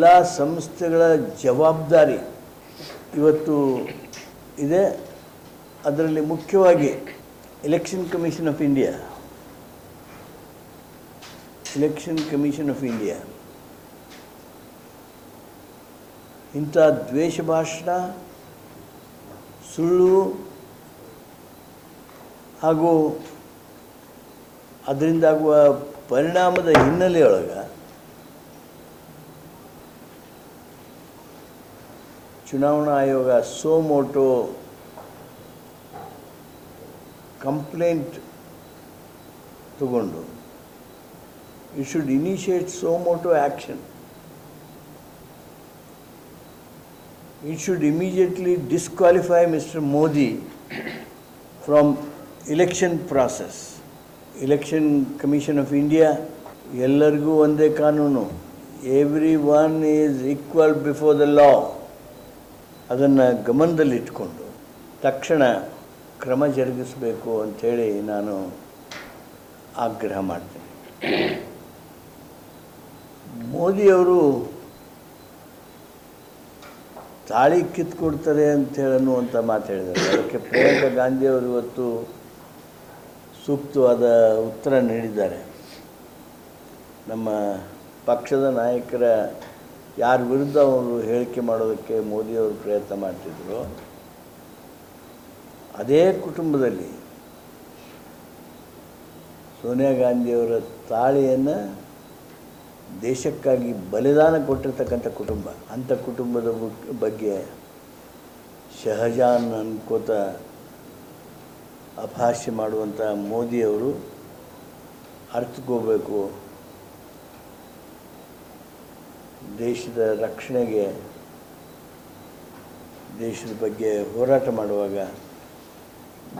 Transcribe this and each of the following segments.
ಎಲ್ಲ ಸಂಸ್ಥೆಗಳ ಜವಾಬ್ದಾರಿ ಇವತ್ತು ಇದೆ. ಅದರಲ್ಲಿ ಮುಖ್ಯವಾಗಿ election commission of India election commission of India ಇಂಥ ದ್ವೇಷ ಭಾಷಣ, ಸುಳ್ಳು ಹಾಗೂ ಅದರಿಂದಾಗುವ ಪರಿಣಾಮದ ಹಿನ್ನೆಲೆಯೊಳಗೆ ಚುನಾವಣಾ ಆಯೋಗ ಸೋಮೋಟೋ ಕಂಪ್ಲೇಂಟ್ ತಗೊಂಡು you should initiate suo motu action it should immediately disqualify Mr. Modi from election process. Election Commission of India ಎಲ್ಲರಿಗೂ ಒಂದೇ ಕಾನೂನು everyone is equal before the law ಅದನ್ನು ಗಮನದಲ್ಲಿಟ್ಕೊಂಡು ತಕ್ಷಣ ಕ್ರಮ ಜರುಗಿಸಬೇಕು ಅಂಥೇಳಿ ನಾನು ಆಗ್ರಹ ಮಾಡ್ತೇನೆ. ಮೋದಿಯವರು ತಾಳಿ ಕಿತ್ಕೊಡ್ತಾರೆ ಅನ್ನುವಂಥ ಮಾತು ಹೇಳಿದ್ದಾರೆ. ಅದಕ್ಕೆ ಪ್ರಿಯಾಂಕಾ ಗಾಂಧಿಯವರು ಇವತ್ತು ಸೂಕ್ತವಾದ ಉತ್ತರ ನೀಡಿದ್ದಾರೆ. ನಮ್ಮ ಪಕ್ಷದ ನಾಯಕರ ಯಾರ ವಿರುದ್ಧ ಅವರು ಹೇಳಿಕೆ ಮಾಡೋದಕ್ಕೆ ಮೋದಿಯವರು ಪ್ರಯತ್ನ ಮಾಡ್ತಿದ್ರು, ಅದೇ ಕುಟುಂಬದಲ್ಲಿ ಸೋನಿಯಾ ಗಾಂಧಿಯವರ ತಾಳಿಯನ್ನು ದೇಶಕ್ಕಾಗಿ ಬಲಿದಾನ ಕೊಟ್ಟಿರ್ತಕ್ಕಂಥ ಕುಟುಂಬ, ಅಂಥ ಕುಟುಂಬದ ಬಗ್- ಬಗ್ಗೆ ಶಹಜಾನ್ ಅನ್ಕೋತ ಅಪಹಾಸ್ಯ ಮಾಡುವಂಥ ಮೋದಿಯವರು ಅರ್ಥಕೋಬೇಕು ದೇಶದ ರಕ್ಷಣೆಗೆ, ದೇಶದ ಬಗ್ಗೆ ಹೋರಾಟ ಮಾಡುವಾಗ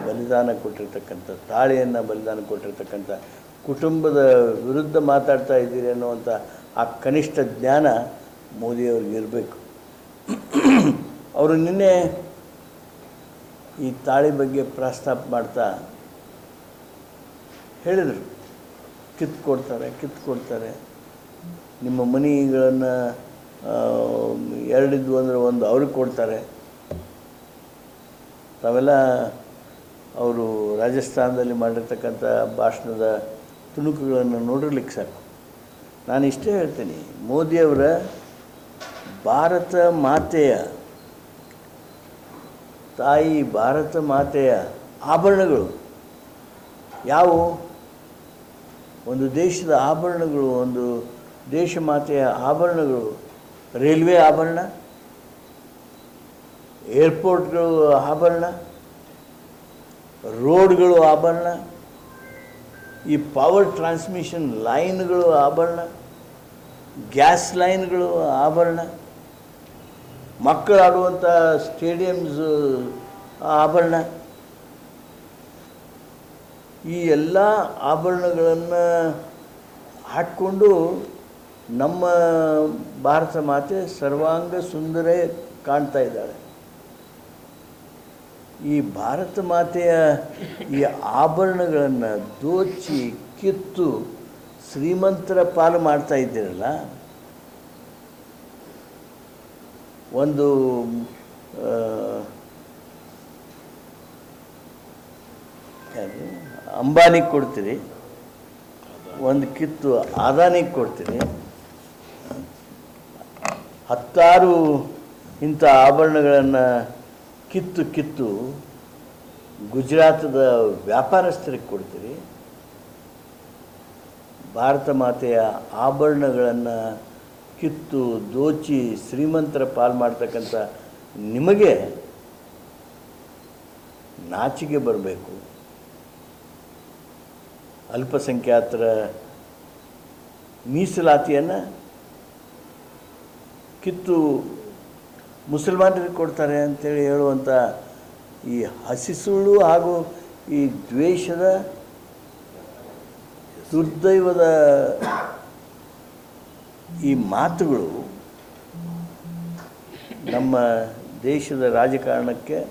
ಬಲಿದಾನ ಕೊಟ್ಟಿರ್ತಕ್ಕಂಥ, ತಾಳೆಯನ್ನು ಬಲಿದಾನ ಕೊಟ್ಟಿರ್ತಕ್ಕಂಥ, ಕುಟುಂಬದ ವಿರುದ್ಧ ಮಾತಾಡ್ತಾ ಇದ್ದೀರಿ ಅನ್ನುವಂಥ ಆ ಕನಿಷ್ಠ ಜ್ಞಾನ ಮೋದಿಯವ್ರಿಗೆ ಇರಬೇಕು. ಅವರು ನಿನ್ನೆ ಈ ತಾಳಿ ಬಗ್ಗೆ ಪ್ರಸ್ತಾಪ ಮಾಡ್ತಾ ಹೇಳಿದರು. ಕಿತ್ಕೊಡ್ತಾರೆ ಕಿತ್ಕೊಡ್ತಾರೆ ನಿಮ್ಮ ಮನಿಗಳನ್ನು ಎರಡಿದ್ವು ಅಂದರೆ ಒಂದು ಅವ್ರಿಗೆ ಕೊಡ್ತಾರೆ. ತಾವೆಲ್ಲ ಅವರು ರಾಜಸ್ಥಾನದಲ್ಲಿ ಮಾಡಿರ್ತಕ್ಕಂಥ ಭಾಷಣದ ತುಣುಕುಗಳನ್ನು ನೋಡಿರ್ಲಿಕ್ಕೆ ಸಾಕು. ನಾನು ಇಷ್ಟೇ ಹೇಳ್ತೀನಿ ಮೋದಿಯವರ ಭಾರತ ಮಾತೆಯ, ತಾಯಿ ಭಾರತ ಮಾತೆಯ ಆಭರಣಗಳು ಯಾವುವು? ಒಂದು ದೇಶದ ಆಭರಣಗಳು, ಒಂದು ದೇಶ ಮಾತೆಯ ಆಭರಣಗಳು, ರೈಲ್ವೆ ಆಭರಣ, ಏರ್ಪೋರ್ಟ್ಗಳು ಆಭರಣ, ರೋಡ್ಗಳು ಆಭರಣ, ಈ ಪವರ್ ಟ್ರಾನ್ಸ್ಮಿಷನ್ ಲೈನ್ಗಳು ಆಭರಣ ಗ್ಯಾಸ್ ಲೈನ್ಗಳು ಆಭರಣ ಮಕ್ಕಳು ಆಡುವಂಥ ಸ್ಟೇಡಿಯಮ್ಸ್ ಆಭರಣ. ಈ ಎಲ್ಲ ಆಭರಣಗಳನ್ನು ಹಾಕ್ಕೊಂಡು ನಮ್ಮ ಭಾರತ ಮಾತೆ ಸರ್ವಾಂಗ ಸುಂದರೇ ಕಾಣ್ತಾ ಇದ್ದಾಳೆ. ಈ ಭಾರತ ಮಾತೆಯ ಈ ಆಭರಣಗಳನ್ನು ದೋಚಿ, ಕಿತ್ತು ಶ್ರೀಮಂತರ ಪಾಲು ಮಾಡ್ತಾ ಇದ್ದೀರಲ್ಲ? ಒಂದು? ಅಂಬಾನಿಗೆ ಕೊಡ್ತೀರಿ. ಒಂದು ಕಿತ್ತು ಅದಾನಿಗೆ ಕೊಡ್ತೀರಿ. ಹತ್ತಾರು ಇಂಥ ಆಭರಣಗಳನ್ನು ಕಿತ್ತು ಕಿತ್ತು ಗುಜರಾತದ ವ್ಯಾಪಾರಸ್ಥರಿಗೆ ಕೊಡ್ತೀರಿ. ಭಾರತ ಮಾತೆಯ ಆಭರಣಗಳನ್ನು ಕಿತ್ತು ದೋಚಿ ಶ್ರೀಮಂತರ ಪಾಲು ಮಾಡ್ತಕ್ಕಂಥ ನಿಮಗೆ ನಾಚಿಗೆ ಬರಬೇಕು. ಅಲ್ಪಸಂಖ್ಯಾತರ ಮೀಸಲಾತಿಯನ್ನು ಕಿತ್ತು ಮುಸಲ್ಮಾನರಿಗೆ ಕೊಡ್ತಾರೆ ಅಂತೇಳಿ ಹೇಳುವಂಥ ಈ ಹಸಿಸುಳು ಹಾಗೂ ಈ ದ್ವೇಷದ ದುರ್ದೈವದ ಈ ಮಾತುಗಳು ನಮ್ಮ ದೇಶದ ರಾಜಕಾರಣಕ್ಕೆ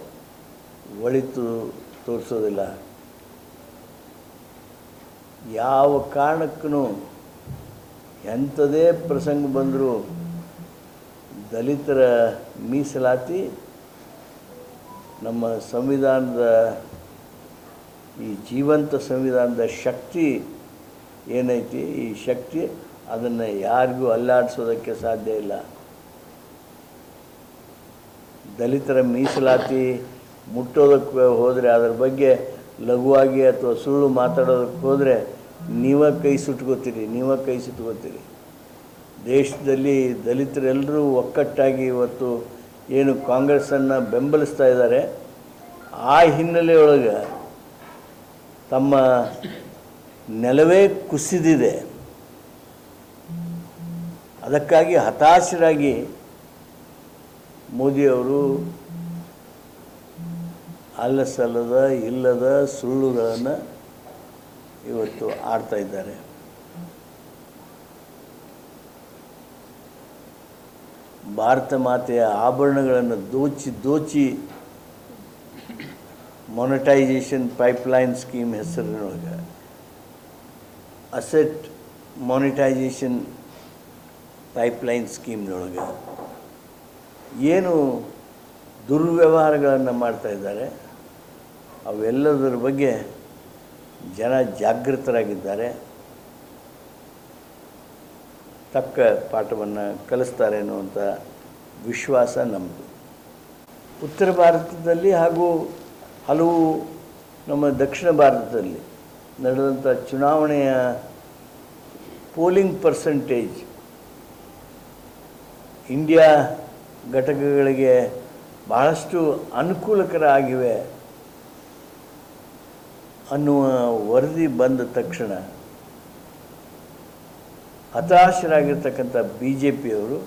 ಒಳಿತು ತೋರಿಸೋದಿಲ್ಲ. ಯಾವ ಕಾರಣಕ್ಕೂ ಎಂಥದೇ ಪ್ರಸಂಗ ಬಂದರೂ ದಲಿತರ ಮೀಸಲಾತಿ ನಮ್ಮ ಸಂವಿಧಾನದ ಈ ಜೀವಂತ ಸಂವಿಧಾನದ ಶಕ್ತಿ ಏನೈತಿ? ಈ ಶಕ್ತಿ ಅದನ್ನು ಯಾರಿಗೂ ಅಲ್ಲಾಡಿಸೋದಕ್ಕೆ ಸಾಧ್ಯ ಇಲ್ಲ. ದಲಿತರ ಮೀಸಲಾತಿ ಮುಟ್ಟೋದಕ್ಕೆ ಹೋದರೆ ಅದರ ಬಗ್ಗೆ ಲಘುವಾಗಿ ಅಥವಾ ಸುಳ್ಳು ಮಾತಾಡೋದಕ್ಕೆ ಹೋದರೆ ನೀವ ಕೈ ಸುಟ್ಕೋತೀರಿ, ನೀವೇ ಕೈ ಸುಟ್ಕೋತೀರಿ. ದೇಶದಲ್ಲಿ ದಲಿತರೆಲ್ಲರೂ ಒಕ್ಕಟ್ಟಾಗಿ ಇವತ್ತು ಏನು ಕಾಂಗ್ರೆಸ್ಸನ್ನು ಬೆಂಬಲಿಸ್ತಾ ಇದ್ದಾರೆ. ಆ ಹಿನ್ನೆಲೆಯೊಳಗೆ ತಮ್ಮ ನೆಲವೇ ಕುಸಿದಿದೆ. ಅದಕ್ಕಾಗಿ ಹತಾಶರಾಗಿ ಮೋದಿಯವರು ಅಲ್ಲ ಸಲ್ಲದ ಇಲ್ಲದ ಸುಳ್ಳುಗಳನ್ನು ಇವತ್ತು ಆಡ್ತಾ ಇದ್ದಾರೆ. ಭಾರತ ಮಾತೆಯ ಆಭರಣಗಳನ್ನು ದೋಚಿ ದೋಚಿ ಮೊನಟೈಸೇಷನ್ ಪೈಪ್ಲೈನ್ ಸ್ಕೀಮ್ ಹೆಸರಿನೊಳಗೆ ಅಸೆಟ್ ಮೊನಿಟೈಸೇಷನ್ ಪೈಪ್ಲೈನ್ ಸ್ಕೀಮ್ನೊಳಗೆ ಏನು ದುರ್ವ್ಯವಹಾರಗಳನ್ನು ಮಾಡ್ತಾ ಇದ್ದಾರೆ, ಅವೆಲ್ಲದರ ಬಗ್ಗೆ ಜನ ಜಾಗೃತರಾಗಿದ್ದಾರೆ. ತಕ್ಕ ಪಾಠವನ್ನು ಕಲಿಸ್ತಾರೆ ಅನ್ನುವಂಥ ವಿಶ್ವಾಸ ನಮ್ಮದು ಉತ್ತರ ಭಾರತದಲ್ಲಿ ಹಾಗೂ ಹಲವು ನಮ್ಮ ದಕ್ಷಿಣ ಭಾರತದಲ್ಲಿ ನಡೆದಂಥ ಚುನಾವಣೆಯ ಪೋಲಿಂಗ್ ಪರ್ಸೆಂಟೇಜ್ ಇಂಡಿಯಾ ಘಟಕಗಳಿಗೆ ಬಹಳಷ್ಟು ಅನುಕೂಲಕರ ಆಗಿವೆ ಅನ್ನುವ ವರದಿ ಬಂದ ತಕ್ಷಣ ಹತಾಶರಾಗಿರ್ತಕ್ಕಂಥ ಬಿ ಜೆ ಪಿಯವರು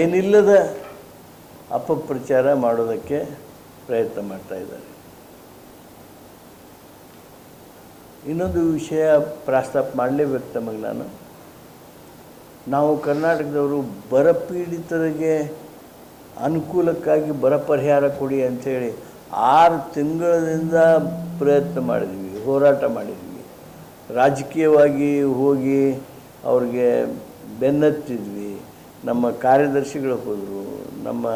ಏನಿಲ್ಲದ ಅಪಪ್ರಚಾರ ಮಾಡೋದಕ್ಕೆ ಪ್ರಯತ್ನ ಮಾಡ್ತಾ ಇದ್ದಾರೆ. ಇನ್ನೊಂದು ವಿಷಯ ಪ್ರಸ್ತಾಪ ಮಾಡಲೇಬೇಕು ತಮಗೆ ನಾನು. ನಾವು ಕರ್ನಾಟಕದವರು ಬರಪೀಡಿತರಿಗೆ ಅನುಕೂಲಕ್ಕಾಗಿ ಬರ ಪರಿಹಾರ ಕೊಡಿ ಅಂಥೇಳಿ ಆರು ತಿಂಗಳಿಂದ ಪ್ರಯತ್ನ ಮಾಡಿದ್ವಿ ಹೋರಾಟ ಮಾಡಿದ್ವಿ ರಾಜಕೀಯವಾಗಿ ಹೋಗಿ ಅವ್ರಿಗೆ ಬೆನ್ನತ್ತಿದ್ವಿ. ನಮ್ಮ ಕಾರ್ಯದರ್ಶಿಗಳು ಹೋದರು ನಮ್ಮ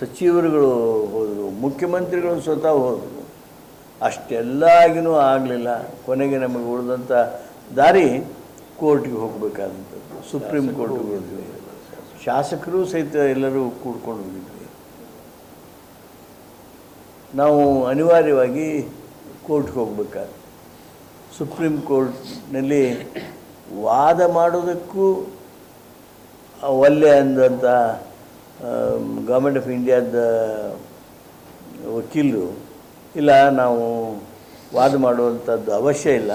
ಸಚಿವರುಗಳು ಹೋದರು ಮುಖ್ಯಮಂತ್ರಿಗಳು ಸ್ವತಃ ಹೋದರು. ಅಷ್ಟೆಲ್ಲ ಆಗಿನೂ ಆಗಲಿಲ್ಲ. ಕೊನೆಗೆ ನಮಗೆ ಉಳಿದಂಥ ದಾರಿ ಕೋರ್ಟ್ಗೆ ಹೋಗಬೇಕಾದಂಥದ್ದು. ಸುಪ್ರೀಂ ಕೋರ್ಟ್ಗೆ ಹೋದ್ವಿ. ಶಾಸಕರು ಸಹಿತ ಎಲ್ಲರೂ ಕೂಡ್ಕೊಂಡು ಹೋಗಿದ್ವಿ. ನಾವು ಅನಿವಾರ್ಯವಾಗಿ ಕೋರ್ಟ್ಗೆ ಹೋಗ್ಬೇಕಾದ್ರೆ ಸುಪ್ರೀಂ ಕೋರ್ಟ್ನಲ್ಲಿ ವಾದ ಮಾಡೋದಕ್ಕೂ ಒಲ್ಲೆ ಅಂದಂಥ ಗೌರ್ಮೆಂಟ್ ಆಫ್ ಇಂಡಿಯಾದ ವಕೀಲರು, ಇಲ್ಲ, ನಾವು ವಾದ ಮಾಡುವಂಥದ್ದು ಅವಶ್ಯ ಇಲ್ಲ.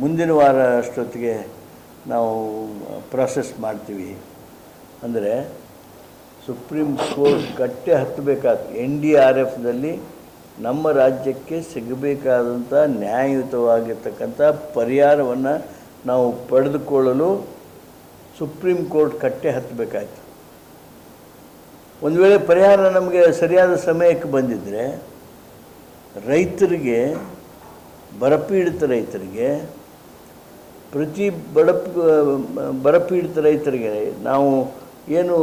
ಮುಂದಿನ ವಾರ ಅಷ್ಟೊತ್ತಿಗೆ ನಾವು ಪ್ರಾಸೆಸ್ ಮಾಡ್ತೀವಿ. ಅಂದರೆ ಸುಪ್ರೀಂ ಕೋರ್ಟ್ ಕಟ್ಟೆ ಹತ್ತಬೇಕಾದ ಎನ್ ಡಿ ಆರ್ ಎಫ್ದಲ್ಲಿ ನಮ್ಮ ರಾಜ್ಯಕ್ಕೆ ಸಿಗಬೇಕಾದಂಥ ನ್ಯಾಯಯುತವಾಗಿರ್ತಕ್ಕಂಥ ಪರಿಹಾರವನ್ನು ನಾವು ಪಡೆದುಕೊಳ್ಳಲು ಸುಪ್ರೀಂ ಕೋರ್ಟ್ ಕಟ್ಟೆ ಹತ್ತಬೇಕಾಯ್ತು. ಒಂದು ವೇಳೆ ಪರಿಹಾರ ನಮಗೆ ಸರಿಯಾದ ಸಮಯಕ್ಕೆ ಬಂದಿದ್ದರೆ ರೈತರಿಗೆ, ಬರಪೀಡಿತ ರೈತರಿಗೆ, ಪ್ರತಿ ಬಡ ಬರಪೀಡಿತ ರೈತರಿಗೆ ನಾವು ಏನು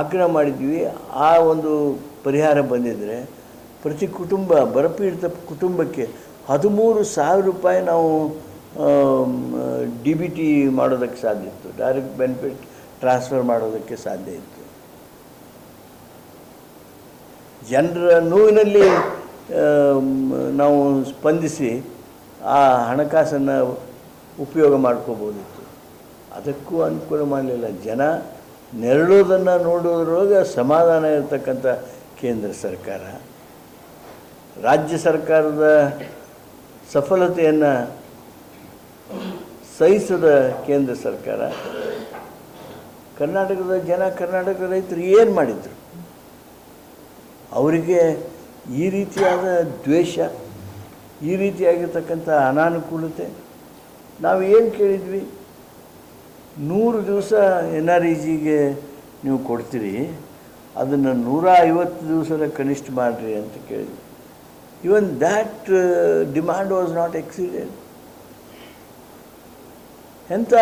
ಆಗ್ರಹ ಮಾಡಿದ್ವಿ ಆ ಒಂದು ಪರಿಹಾರ ಬಂದಿದ್ದರೆ ಪ್ರತಿ ಕುಟುಂಬ, ಬರಪೀಡಿತ ಕುಟುಂಬಕ್ಕೆ ಹದಿಮೂರು ಸಾವಿರ ರೂಪಾಯಿ ನಾವು ಡಿ ಬಿ ಟಿ ಮಾಡೋದಕ್ಕೆ ಸಾಧ್ಯ ಇತ್ತು. ಡೈರೆಕ್ಟ್ ಬೆನಿಫಿಟ್ ಟ್ರಾನ್ಸ್ಫರ್ ಮಾಡೋದಕ್ಕೆ ಸಾಧ್ಯ ಇತ್ತು. ಜನರ ನೋವಿನಲ್ಲಿ ನಾವು ಸ್ಪಂದಿಸಿ ಆ ಹಣಕಾಸನ್ನು ಉಪಯೋಗ ಮಾಡ್ಕೋಬೋದಿತ್ತು. ಅದಕ್ಕೂ ಅನುಕೂಲ ಮಾಡಲಿಲ್ಲ. ಜನ ನೆರಳೋದನ್ನು ನೋಡೋದ್ರೊಳಗೆ ಸಮಾಧಾನ ಇರತಕ್ಕಂಥ ಕೇಂದ್ರ ಸರ್ಕಾರ. ರಾಜ್ಯ ಸರ್ಕಾರದ ಸಫಲತೆಯನ್ನು ಸಹಿಸದ ಕೇಂದ್ರ ಸರ್ಕಾರ, ಕರ್ನಾಟಕದ ಜನ, ಕರ್ನಾಟಕ ರೈತರು ಏನು ಮಾಡಿದರು? ಅವರಿಗೆ ಈ ರೀತಿಯಾದ ದ್ವೇಷ, ಈ ರೀತಿಯಾಗಿರ್ತಕ್ಕಂಥ ಅನಾನುಕೂಲತೆ, ನಾವು ಏನು ಕೇಳಿದ್ವಿ? ನೂರು ದಿವಸ ಎನ್ ಆರ್ ಇ ಜಿಗೆ ನೀವು ಕೊಡ್ತೀರಿ, ಅದನ್ನು ನೂರ ಐವತ್ತು ದಿವಸದ ಕನಿಷ್ಠ ಮಾಡಿರಿ ಅಂತ ಕೇಳಿದ್ವಿ. Even that demand was not exceeded. ಎಂಥ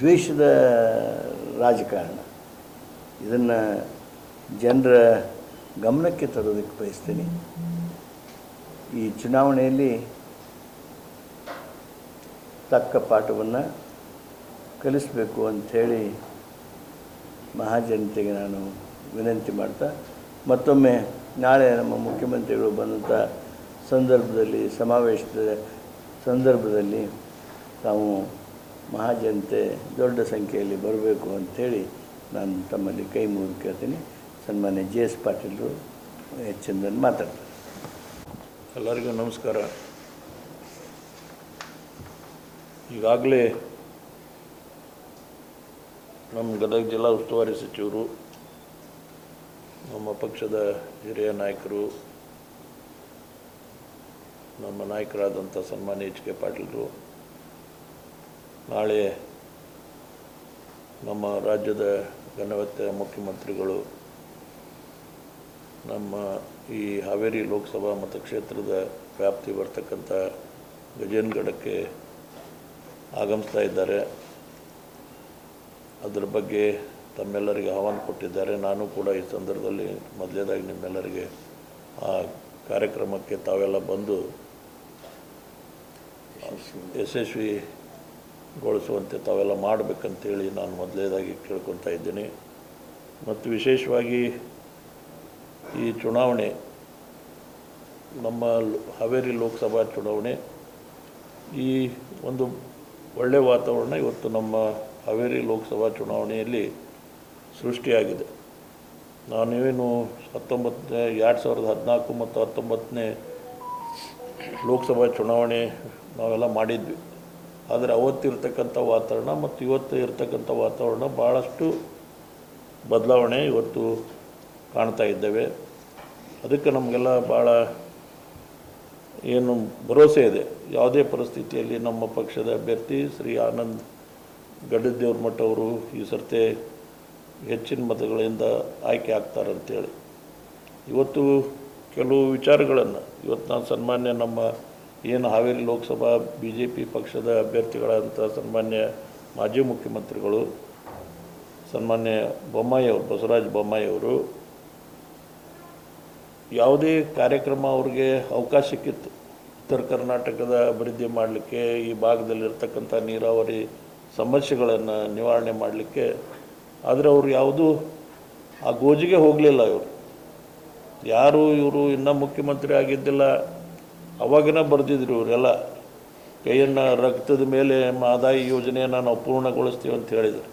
ದ್ವೇಷದ ರಾಜಕಾರಣ ಇದನ್ನು ಜನರ ಗಮನಕ್ಕೆ ತರೋದಕ್ಕೆ ಬಯಸ್ತೀನಿ ಈ ಚುನಾವಣೆಯಲ್ಲಿ ತಕ್ಕ ಪಾಠವನ್ನು ಕಲಿಸಬೇಕು ಅಂಥೇಳಿ ಮಹಾಜನತೆಗೆ ನಾನು ವಿನಂತಿ ಮಾಡ್ತಾ ಮತ್ತೊಮ್ಮೆ ನಾಳೆ ನಮ್ಮ ಮುಖ್ಯಮಂತ್ರಿಗಳು ಬಂದಂಥ ಸಂದರ್ಭದಲ್ಲಿ, ಸಮಾವೇಶದ ಸಂದರ್ಭದಲ್ಲಿ ತಾವು ಮಹಾಜನತೆ ದೊಡ್ಡ ಸಂಖ್ಯೆಯಲ್ಲಿ ಬರಬೇಕು ಅಂಥೇಳಿ ನಾನು ತಮ್ಮಲ್ಲಿ ಕೈ ಮುಗಿದು ಕೇಳ್ತೀನಿ. ಸನ್ಮಾನ್ಯ ಜೆ ಎಸ್ ಪಾಟೀಲರು ಹೆಚ್ಚಿಂದನ್ನು ಮಾತಾಡ್ತಾರೆ. ಎಲ್ಲರಿಗೂ ನಮಸ್ಕಾರ. ಈಗಾಗಲೇ ನಮ್ಮ ಗದಗ ಜಿಲ್ಲಾ ಉಸ್ತುವಾರಿ ಸಚಿವರು ನಮ್ಮ ಪಕ್ಷದ ಹಿರಿಯ ನಾಯಕರು, ನಮ್ಮ ನಾಯಕರಾದಂಥ ಸನ್ಮಾನ್ಯ ಎಚ್ ಕೆ ಪಾಟೀಲರು, ನಾಳೆ ನಮ್ಮ ರಾಜ್ಯದ ಘನವತ್ತ ಮುಖ್ಯಮಂತ್ರಿಗಳು, ನಮ್ಮ ಈ ಹಾವೇರಿ ಲೋಕಸಭಾ ಮತಕ್ಷೇತ್ರದ ವ್ಯಾಪ್ತಿ ಬರ್ತಕ್ಕಂಥ ಗಜೇನ್ಗಢಕ್ಕೆ ಆಗಮಿಸ್ತಾ ಇದ್ದಾರೆ. ಅದರ ಬಗ್ಗೆ ತಮ್ಮೆಲ್ಲರಿಗೆ ಆಹ್ವಾನ ಕೊಟ್ಟಿದ್ದಾರೆ. ನಾನು ಕೂಡ ಈ ಸಂದರ್ಭದಲ್ಲಿ ಮೊದಲೇದಾಗಿ ನಿಮ್ಮೆಲ್ಲರಿಗೆ ಆ ಕಾರ್ಯಕ್ರಮಕ್ಕೆ ತಾವೆಲ್ಲ ಬಂದು ಯಶಸ್ವಿಗೊಳಿಸುವಂತೆ ತಾವೆಲ್ಲ ಮಾಡಬೇಕಂತೇಳಿ ನಾನು ಮೊದಲೇದಾಗಿ ಕೇಳ್ಕೊತಾ ಇದ್ದೀನಿ. ಮತ್ತು ವಿಶೇಷವಾಗಿ ಈ ಚುನಾವಣೆ, ನಮ್ಮ ಹಾವೇರಿ ಲೋಕಸಭಾ ಚುನಾವಣೆ, ಈ ಒಂದು ಒಳ್ಳೆಯ ವಾತಾವರಣ ಇವತ್ತು ನಮ್ಮ ಹಾವೇರಿ ಲೋಕಸಭಾ ಚುನಾವಣೆಯಲ್ಲಿ ಸೃಷ್ಟಿಯಾಗಿದೆ. ನಾನೇನು ಹತ್ತೊಂಬತ್ತನೇ, ಎರಡು ಸಾವಿರದ ಹದಿನಾಲ್ಕು ಮತ್ತು ಹತ್ತೊಂಬತ್ತನೇ ಲೋಕಸಭಾ ಚುನಾವಣೆ ನಾವೆಲ್ಲ ಮಾಡಿದ್ವಿ. ಆದರೆ ಅವತ್ತಿರ್ತಕ್ಕಂಥ ವಾತಾವರಣ ಮತ್ತು ಇವತ್ತು ಇರತಕ್ಕಂಥ ವಾತಾವರಣ ಭಾಳಷ್ಟು ಬದಲಾವಣೆ ಇವತ್ತು ಕಾಣ್ತಾ ಇದ್ದೇವೆ. ಅದಕ್ಕೆ ನಮಗೆಲ್ಲ ಭಾಳ ಏನು ಭರವಸೆ ಇದೆ. ಯಾವುದೇ ಪರಿಸ್ಥಿತಿಯಲ್ಲಿ ನಮ್ಮ ಪಕ್ಷದ ಅಭ್ಯರ್ಥಿ ಶ್ರೀ ಆನಂದ್ ಗಡ್ಡದೇವ್ರ ಮಠ ಅವರು ಈ ಸರ್ತೆ ಹೆಚ್ಚಿನ ಮತಗಳಿಂದ ಆಯ್ಕೆ ಆಗ್ತಾರಂತೇಳಿ ಇವತ್ತು ಕೆಲವು ವಿಚಾರಗಳನ್ನು, ಇವತ್ತು ನಾನು ಸನ್ಮಾನ್ಯ ನಮ್ಮ ಏನು Haveri Lok Sabha B J P ಪಕ್ಷದ ಅಭ್ಯರ್ಥಿಗಳಂಥ ಸನ್ಮಾನ್ಯ ಮಾಜಿ ಮುಖ್ಯಮಂತ್ರಿಗಳು ಸನ್ಮಾನ್ಯ ಬೊಮ್ಮಾಯಿ ಅವರು, ಬಸವರಾಜ ಬೊಮ್ಮಾಯಿ ಅವರು, ಯಾವುದೇ ಕಾರ್ಯಕ್ರಮ ಅವ್ರಿಗೆ ಅವಕಾಶ ಸಿಕ್ಕಿತ್ತು ಉತ್ತರ ಕರ್ನಾಟಕದ ಅಭಿವೃದ್ಧಿ ಮಾಡಲಿಕ್ಕೆ ಈ ಭಾಗದಲ್ಲಿರ್ತಕ್ಕಂಥ ನೀರಾವರಿ ಸಮಸ್ಯೆಗಳನ್ನು ನಿವಾರಣೆ ಮಾಡಲಿಕ್ಕೆ ಆದರೆ ಅವರು ಯಾವುದೂ ಆ ಗೋಜಿಗೆ ಹೋಗಲಿಲ್ಲ ಇವರು. ಯಾರು ಇವರು ಇನ್ನೂ ಮುಖ್ಯಮಂತ್ರಿ ಆಗಿದ್ದಿಲ್ಲ. ಅವಾಗಿನ ಬರೆದಿದ್ರು ಇವರೆಲ್ಲ. ಕೈಯನ್ನು ರಕ್ತದ ಮೇಲೆ ಆದಾಯ ಯೋಜನೆಯನ್ನು ನಾವು ಪೂರ್ಣಗೊಳಿಸ್ತೀವಿ ಅಂತ ಹೇಳಿದರು.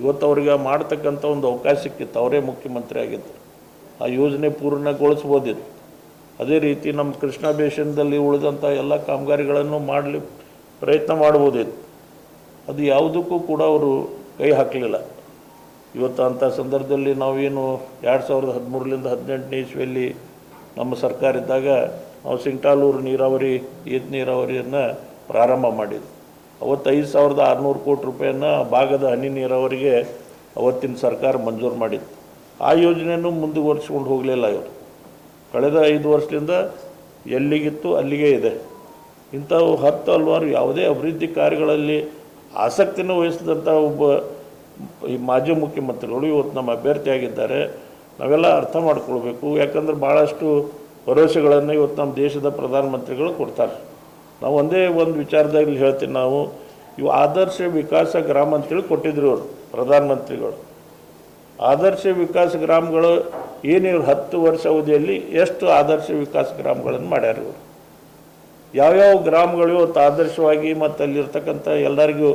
ಇವತ್ತು ಅವ್ರಿಗೆ ಮಾಡ್ತಕ್ಕಂಥ ಒಂದು ಅವಕಾಶ ಸಿಕ್ಕಿತ್ತು. ಅವರೇ ಮುಖ್ಯಮಂತ್ರಿ ಆಗಿದ್ದರು ಆ ಯೋಜನೆ ಪೂರ್ಣಗೊಳಿಸ್ಬೋದಿತ್ತು. ಅದೇ ರೀತಿ ನಮ್ಮ ಕೃಷ್ಣ ಬೇಷನ್ದಲ್ಲಿ ಉಳಿದಂಥ ಎಲ್ಲ ಕಾಮಗಾರಿಗಳನ್ನು ಮಾಡಲಿ ಪ್ರಯತ್ನ ಮಾಡ್ಬೋದಿತ್ತು. ಅದು ಯಾವುದಕ್ಕೂ ಕೂಡ ಅವರು ಕೈ ಹಾಕಲಿಲ್ಲ. ಇವತ್ತು ಅಂಥ ಸಂದರ್ಭದಲ್ಲಿ ನಾವೇನು ಎರಡು ಸಾವಿರದ ಹದಿಮೂರರಿಂದ ಹದಿನೆಂಟನೇ ಇಸ್ವಿಯಲ್ಲಿ ನಮ್ಮ ಸರ್ಕಾರ ಇದ್ದಾಗ ನಾವು ಸಿಂಗ್ಟಾಲೂರು ನೀರಾವರಿ ಏತ್ ನೀರಾವರಿಯನ್ನು ಪ್ರಾರಂಭ ಮಾಡಿದ್ವಿ. ಅವತ್ತು ಐದು ಸಾವಿರದ ಆರುನೂರು ಕೋಟಿ ರೂಪಾಯಿಯನ್ನು ಭಾಗದ ಹನಿ ನೀರಾವರಿಗೆ ಅವತ್ತಿನ ಸರ್ಕಾರ ಮಂಜೂರು ಮಾಡಿತ್ತು. ಆ ಯೋಜನೆಯನ್ನು ಮುಂದುವರಿಸ್ಕೊಂಡು ಹೋಗಲಿಲ್ಲ ಇವರು. ಕಳೆದ ಐದು ವರ್ಷದಿಂದ ಎಲ್ಲಿಗಿತ್ತು ಅಲ್ಲಿಗೆ ಇದೆ. ಇಂಥವು ಹತ್ತು ಹಲವಾರು ಯಾವುದೇ ಅಭಿವೃದ್ಧಿ ಕಾರ್ಯಗಳಲ್ಲಿ ಆಸಕ್ತಿನ ವಹಿಸಿದಂಥ ಒಬ್ಬ ಈ ಮಾಜಿ ಮುಖ್ಯಮಂತ್ರಿಗಳು ಇವತ್ತು ನಮ್ಮ ಅಭ್ಯರ್ಥಿಯಾಗಿದ್ದಾರೆ ನಾವೆಲ್ಲ ಅರ್ಥ ಮಾಡ್ಕೊಳ್ಬೇಕು. ಯಾಕಂದ್ರೆ ಭಾಳಷ್ಟು ಭರವಸೆಗಳನ್ನು ಇವತ್ತು ನಮ್ಮ ದೇಶದ ಪ್ರಧಾನಮಂತ್ರಿಗಳು ಕೊಡ್ತಾರೆ. ನಾವು ಒಂದೇ ಒಂದು ವಿಚಾರದಲ್ಲಿ ಹೇಳ್ತೀನಿ ನಾವು. ಇವು ಆದರ್ಶ ವಿಕಾಸ ಗ್ರಾಮ ಅಂತೇಳಿ ಕೊಟ್ಟಿದ್ರು ಅವರು ಪ್ರಧಾನಮಂತ್ರಿಗಳು. ಆದರ್ಶ ವಿಕಾಸ ಗ್ರಾಮಗಳು ಏನು ಇವ್ರು ಹತ್ತು ವರ್ಷ ಅವಧಿಯಲ್ಲಿ ಎಷ್ಟು ಆದರ್ಶ ವಿಕಾಸ ಗ್ರಾಮಗಳನ್ನು ಮಾಡ್ಯಾರ ಇವರು. ಯಾವ್ಯಾವ ಗ್ರಾಮಗಳು ಇವತ್ತು ಆದರ್ಶವಾಗಿ ಮತ್ತು ಅಲ್ಲಿರ್ತಕ್ಕಂಥ ಎಲ್ಲರಿಗೂ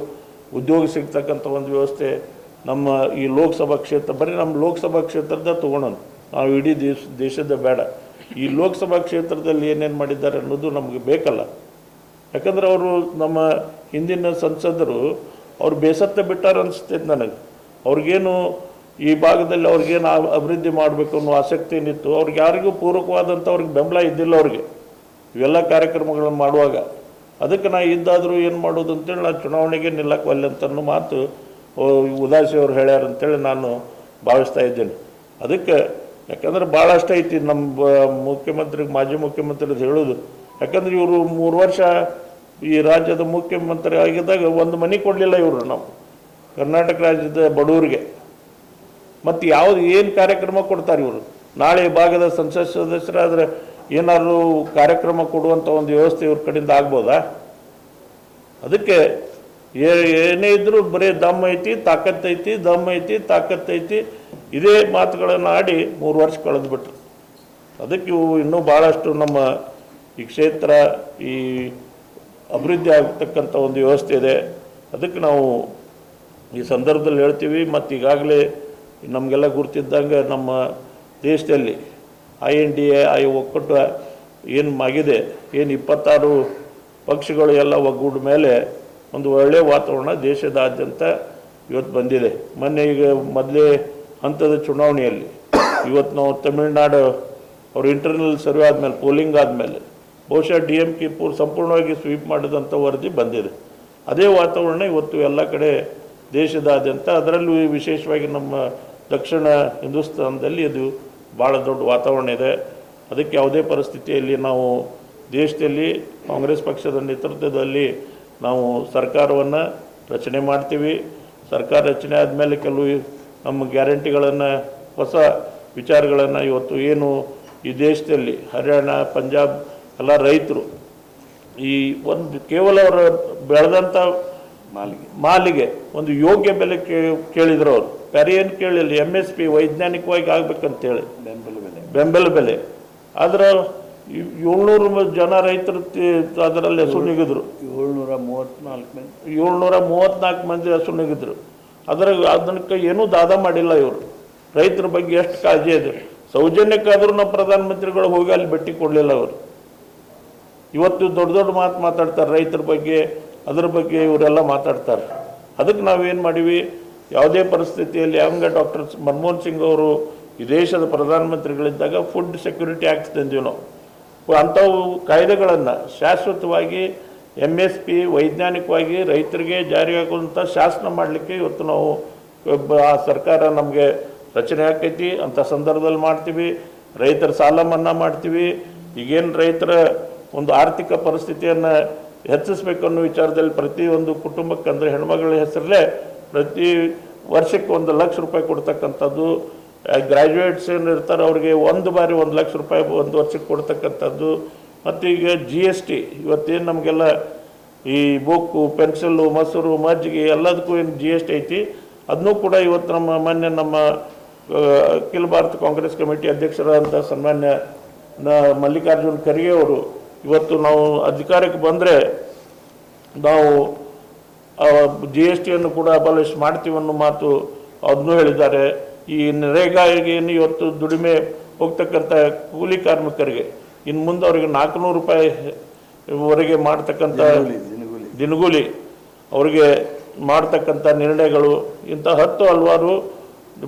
ಉದ್ಯೋಗ ಸಿಗ್ತಕ್ಕಂಥ ಒಂದು ವ್ಯವಸ್ಥೆ ನಮ್ಮ ಈ ಲೋಕಸಭಾ ಕ್ಷೇತ್ರ, ಬರೀ ನಮ್ಮ ಲೋಕಸಭಾ ಕ್ಷೇತ್ರದ ತೊಗೊಳೋಣ ನಾವು ಇಡೀ ದೇಶ ದೇಶದ ಬೇಡ. ಈ ಲೋಕಸಭಾ ಕ್ಷೇತ್ರದಲ್ಲಿ ಏನೇನು ಮಾಡಿದ್ದಾರೆ ಅನ್ನೋದು ನಮಗೆ ಬೇಕಲ್ಲ. ಯಾಕಂದ್ರೆ ಅವರು ನಮ್ಮ ಹಿಂದಿನ ಸಂಸದರು, ಅವ್ರು ಬೇಸತ್ತ ಬಿಟ್ಟಾರ ಅನಿಸ್ತೈತೆ ನನಗೆ. ಅವ್ರಿಗೇನು ಈ ಭಾಗದಲ್ಲಿ ಅವ್ರಿಗೇನು ಅಭಿವೃದ್ಧಿ ಮಾಡಬೇಕು ಅನ್ನೋ ಆಸಕ್ತಿ ಏನಿತ್ತು, ಅವ್ರಿಗೆ ಯಾರಿಗೂ ಪೂರಕವಾದಂಥ ಅವ್ರಿಗೆ ಬೆಂಬಲ ಇದ್ದಿಲ್ಲ ಅವ್ರಿಗೆ. ಇವೆಲ್ಲ ಕಾರ್ಯಕ್ರಮಗಳನ್ನು ಮಾಡುವಾಗ. ಅದಕ್ಕೆ ನಾ ಇದ್ದಾದರೂ ಏನು ಮಾಡೋದು ಅಂತೇಳಿ ನಾನು ಚುನಾವಣೆಗೆ ನಿಲ್ಲಕ್ಕೆ ಅಂತ ಅನ್ನೋ ಮಾತು ಉದಾಸಿಯವರು ಹೇಳ್ಯಾರ ಅಂತೇಳಿ ನಾನು ಭಾವಿಸ್ತಾ ಇದ್ದೇನೆ. ಅದಕ್ಕೆ ಯಾಕಂದ್ರೆ ಭಾಳಷ್ಟು ಐತಿ ನಮ್ಮ ಬ- ಮುಖ್ಯಮಂತ್ರಿ, ಮಾಜಿ ಮುಖ್ಯಮಂತ್ರಿ ಹೇಳೋದು. ಯಾಕಂದ್ರೆ ಇವರು ಮೂರು ವರ್ಷ ಈ ರಾಜ್ಯದ ಮುಖ್ಯಮಂತ್ರಿ ಆಗಿದ್ದಾಗ ಒಂದು ಮನೆ ಕೊಡಲಿಲ್ಲ ಇವರು ನಾವು, ಕರ್ನಾಟಕ ರಾಜ್ಯದ ಬಡವರಿಗೆ. ಮತ್ತು ಯಾವುದು ಏನು ಕಾರ್ಯಕ್ರಮ ಕೊಡ್ತಾರೆ ಇವರು? ನಾಳೆ ಭಾಗದ ಸಂಸತ್ ಸದಸ್ಯರಾದ್ರೆ ಏನಾದ್ರು ಕಾರ್ಯಕ್ರಮ ಕೊಡುವಂಥ ಒಂದು ವ್ಯವಸ್ಥೆ ಇವ್ರ ಕಡೆಯಿಂದ ಆಗ್ಬೋದಾ? ಅದಕ್ಕೆ ಏನೇ ಇದ್ರೂ ಬರೀ ದಮ್ ಐತಿ ತಾಕತ್ತೈತಿ ದಮ್ ಐತಿ ತಾಕತ್ತೈತಿ ಇದೇ ಮಾತುಗಳನ್ನು ಆಡಿ ಮೂರು ವರ್ಷ ಕಳೆದುಬಿಟ್ರು. ಅದಕ್ಕೆ ಇವು ಇನ್ನೂ ಭಾಳಷ್ಟು ನಮ್ಮ ಈ ಕ್ಷೇತ್ರ ಈ ಅಭಿವೃದ್ಧಿ ಆಗ್ತಕ್ಕಂಥ ಒಂದು ವ್ಯವಸ್ಥೆ ಇದೆ. ಅದಕ್ಕೆ ನಾವು ಈ ಸಂದರ್ಭದಲ್ಲಿ ಹೇಳ್ತೀವಿ, ಮತ್ತು ಈಗಾಗಲೇ ನಮಗೆಲ್ಲ ಗುರ್ತಿದ್ದಂಗೆ ನಮ್ಮ ದೇಶದಲ್ಲಿ I N D A, I ಒಕ್ಕೂಟ ಏನು ಆಗಿದೆ ಏನು ಇಪ್ಪತ್ತಾರು ಪಕ್ಷಗಳು ಎಲ್ಲ ಒಗ್ಗೂಡ ಮೇಲೆ ಒಂದು ಒಳ್ಳೆಯ ವಾತಾವರಣ ದೇಶದಾದ್ಯಂತ ಇವತ್ತು ಬಂದಿದೆ. ಮೊನ್ನೆ ಈಗ ಮೊದಲೇ ಹಂತದ ಚುನಾವಣೆಯಲ್ಲಿ ಇವತ್ತು ನಾವು ತಮಿಳುನಾಡು ಅವ್ರ ಇಂಟರ್ನಲ್ ಸರ್ವೆ ಆದಮೇಲೆ ಪೋಲಿಂಗ್ ಆದಮೇಲೆ ಬಹುಶಃ ಡಿ ಎಂ ಕೆ ಪೂರ್ ಸಂಪೂರ್ಣವಾಗಿ ಸ್ವೀಪ್ ಮಾಡಿದಂಥ ವರದಿ ಬಂದಿದೆ. ಅದೇ ವಾತಾವರಣ ಇವತ್ತು ಎಲ್ಲ ಕಡೆ ದೇಶದಾದ್ಯಂತ, ಅದರಲ್ಲೂ ವಿಶೇಷವಾಗಿ ನಮ್ಮ ದಕ್ಷಿಣ ಹಿಂದೂಸ್ತಾನದಲ್ಲಿ ಇದು ಭಾಳ ದೊಡ್ಡ ವಾತಾವರಣ ಇದೆ. ಅದಕ್ಕೆ ಯಾವುದೇ ಪರಿಸ್ಥಿತಿಯಲ್ಲಿ ನಾವು ದೇಶದಲ್ಲಿ ಕಾಂಗ್ರೆಸ್ ಪಕ್ಷದ ನೇತೃತ್ವದಲ್ಲಿ ನಾವು ಸರ್ಕಾರವನ್ನು ರಚನೆ ಮಾಡ್ತೀವಿ. ಸರ್ಕಾರ ರಚನೆ ಆದಮೇಲೆ ಕೆಲವು ನಮ್ಮ ಗ್ಯಾರಂಟಿಗಳನ್ನು ಹೊಸ ವಿಚಾರಗಳನ್ನು ಇವತ್ತು ಏನು ಈ ದೇಶದಲ್ಲಿ ಹರಿಯಾಣ ಪಂಜಾಬ್ ಎಲ್ಲ ರೈತರು ಈ ಒಂದು ಕೇವಲ ಅವರು ಬೆಳೆದಂಥ ಮಾಲಿಗೆ. ಮಾಲಿಗೆ ಒಂದು ಯೋಗ್ಯ ಬೆಲೆ ಕೇಳಿದ್ರು ಅವರು. ಬೇರೆ ಏನು ಕೇಳಿಲ್ಲ ಎಂ ಎಸ್ ಪಿ ವೈಜ್ಞಾನಿಕವಾಗಿ ಆಗ್ಬೇಕಂತೇಳಿ. ಬೆಂಬಲ ಬೆಲೆ. ಬೆಂಬಲ ಬೆಲೆ. ಆದ್ರೆ ಏಳ್ನೂರು ಜನ ರೈತರು ಅದರಲ್ಲಿ ಹೆಸರು ನಿಗಿದ್ರು ಏಳ್ನೂರ ಮೂವತ್ತ್ನಾಲ್ಕು ಮಂದಿ. ಏಳ್ನೂರ ಮೂವತ್ತ್ನಾಲ್ಕು ಮಂದಿ ಹೆಸರು ನಿಗಿದ್ರು ಅದರ ಅದಕ್ಕೆ ಏನೂ ದಾದ ಮಾಡಿಲ್ಲ ಇವರು. ರೈತರ ಬಗ್ಗೆ ಎಷ್ಟು ಕಾಳಜಿ ಇದೆ. ಸೌಜನ್ಯಕ್ಕಾದರೂ ನಮ್ಮ ಪ್ರಧಾನಮಂತ್ರಿಗಳು ಹೋಗಿ ಅಲ್ಲಿ ಭೇಟಿ ಕೊಡಲಿಲ್ಲ ಅವರು. ಇವತ್ತು ದೊಡ್ಡ ದೊಡ್ಡ ಮಾತು ಮಾತಾಡ್ತಾರೆ ರೈತರ ಬಗ್ಗೆ ಅದ್ರ ಬಗ್ಗೆ ಇವರೆಲ್ಲ ಮಾತಾಡ್ತಾರೆ. ಅದಕ್ಕೆ ನಾವೇನು ಮಾಡೀವಿ? ಯಾವುದೇ ಪರಿಸ್ಥಿತಿಯಲ್ಲಿ ಹಂಗೆ ಡಾಕ್ಟರ್ ಮನಮೋಹನ್ ಸಿಂಗ್ ಅವರು ಈ ದೇಶದ ಪ್ರಧಾನಮಂತ್ರಿಗಳಿದ್ದಾಗ ಫುಡ್ ಸೆಕ್ಯೂರಿಟಿ ಆ್ಯಕ್ಟ್ ತಂದೀವಿ ನಾವು ಅಂಥವು ಕಾಯ್ದೆಗಳನ್ನು ಶಾಶ್ವತವಾಗಿ ಎಂ ಎಸ್ ಪಿ ವೈಜ್ಞಾನಿಕವಾಗಿ ರೈತರಿಗೆ ಜಾರಿಯಾಗುವಂಥ ಶಾಸನ ಮಾಡಲಿಕ್ಕೆ ಇವತ್ತು ನಾವು ಆ ಸರ್ಕಾರ ನಮಗೆ ರಚನೆ ಆಕೈತಿ ಅಂಥ ಸಂದರ್ಭದಲ್ಲಿ ಮಾಡ್ತೀವಿ. ರೈತರ ಸಾಲ ಮನ್ನಾ ಮಾಡ್ತೀವಿ. ಈಗೇನು ರೈತರ ಒಂದು ಆರ್ಥಿಕ ಪರಿಸ್ಥಿತಿಯನ್ನು ಹೆಚ್ಚಿಸ್ಬೇಕು ಅನ್ನೋ ವಿಚಾರದಲ್ಲಿ ಪ್ರತಿಯೊಂದು ಕುಟುಂಬಕ್ಕೆ ಅಂದರೆ ಹೆಣ್ಮಗಳ ಹೆಸರಲ್ಲೇ ಪ್ರತಿ ವರ್ಷಕ್ಕೆ ಒಂದು ಲಕ್ಷ ರೂಪಾಯಿ ಕೊಡ್ತಕ್ಕಂಥದ್ದು ಗ್ರ್ಯಾಜುಯೇಟ್ಸ್ ಏನು ಇರ್ತಾರೆ ಅವ್ರಿಗೆ ಒಂದು ಬಾರಿ ಒಂದು ಲಕ್ಷ ರೂಪಾಯಿ ಒಂದು ವರ್ಷಕ್ಕೆ ಕೊಡ್ತಕ್ಕಂಥದ್ದು. ಮತ್ತು ಈಗ ಜಿ ಎಸ್ ಟಿ ಇವತ್ತೇನು ನಮಗೆಲ್ಲ ಈ ಬುಕ್ಕು, ಪೆನ್ಸಿಲ್ಲು, ಮೊಸರು, ಮಜ್ಜಿಗೆ ಎಲ್ಲದಕ್ಕೂ ಏನು ಜಿ ಎಸ್ ಟಿ ಐತಿ. ಅದನ್ನೂ ಕೂಡ ಇವತ್ತು ನಮ್ಮ ಮಾನ್ಯ ನಮ್ಮ ಅಖಿಲ ಭಾರತ ಕಾಂಗ್ರೆಸ್ ಕಮಿಟಿ ಅಧ್ಯಕ್ಷರಾದಂಥ ಸನ್ಮಾನ್ಯ ಮಲ್ಲಿಕಾರ್ಜುನ್ ಖರ್ಗೆ ಅವರು ಇವತ್ತು ನಾವು ಅಧಿಕಾರಕ್ಕೆ ಬಂದರೆ ನಾವು ಜಿ ಎಸ್ ಟಿಯನ್ನು ಕೂಡ ಅಬಲಿಷ್ ಮಾಡ್ತೀವಿ ಅನ್ನೋ ಮಾತು ಅದನ್ನು ಹೇಳಿದ್ದಾರೆ. ಈ ನರೇಗಾಗೆ ಏನು ಇವತ್ತು ದುಡಿಮೆ ಹೋಗ್ತಕ್ಕಂಥ ಕೂಲಿ ಕಾರ್ಮಿಕರಿಗೆ ಇನ್ನು ಮುಂದೆ ಅವರಿಗೆ ನಾಲ್ಕುನೂರು ರೂಪಾಯಿ ವರೆಗೆ ಮಾಡ್ತಕ್ಕಂಥ ದಿನಗೂಲಿ ಅವರಿಗೆ ಮಾಡ್ತಕ್ಕಂಥ ನಿರ್ಣಯಗಳು ಇಂಥ ಹತ್ತು ಹಲವಾರು